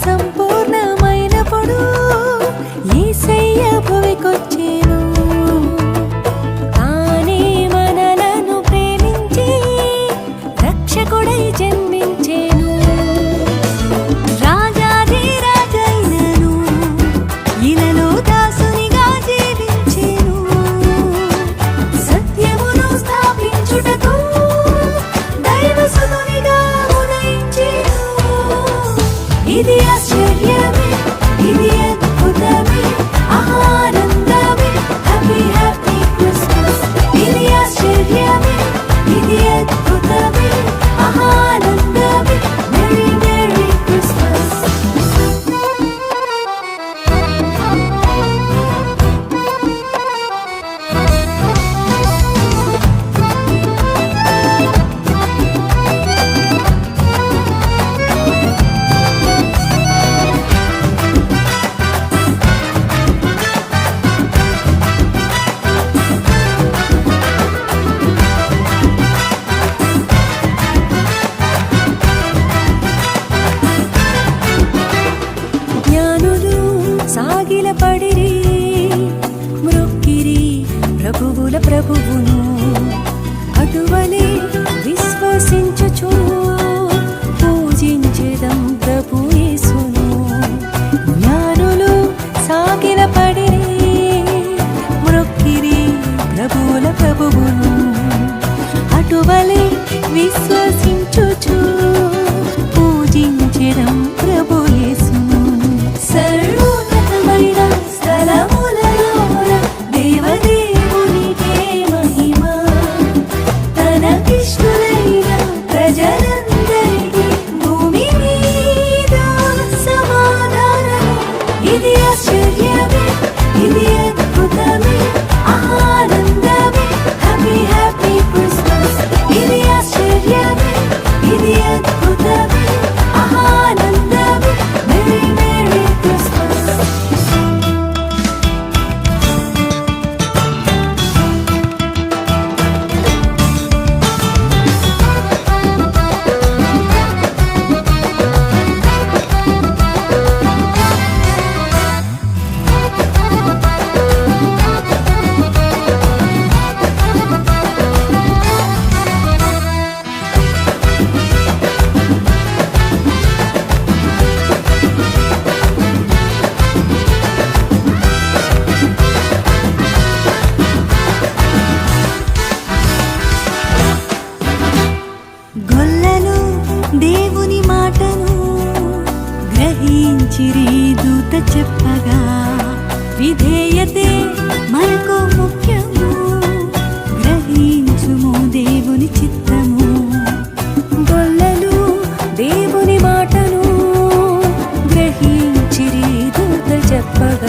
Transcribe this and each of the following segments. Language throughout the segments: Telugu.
some Yes, you're me. Idiot, put them in. Aha, పడిరి మృక్కిరి ప్రభువుల ప్రభువును అటువలే విశ్వసించు గొల్లలు దేవుని మాటను గ్రహించిరి దూత చెప్పగా విధేయతే మనకు ముఖ్యము గ్రహించుము దేవుని చిత్తము. గొల్లలు దేవుని మాటను గ్రహించిరి దూత చెప్పగా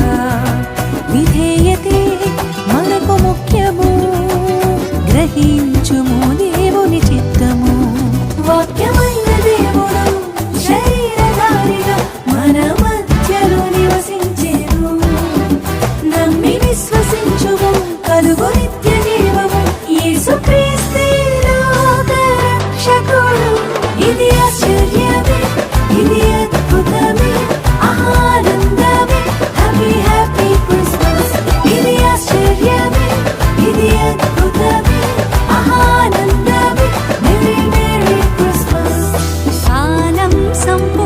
心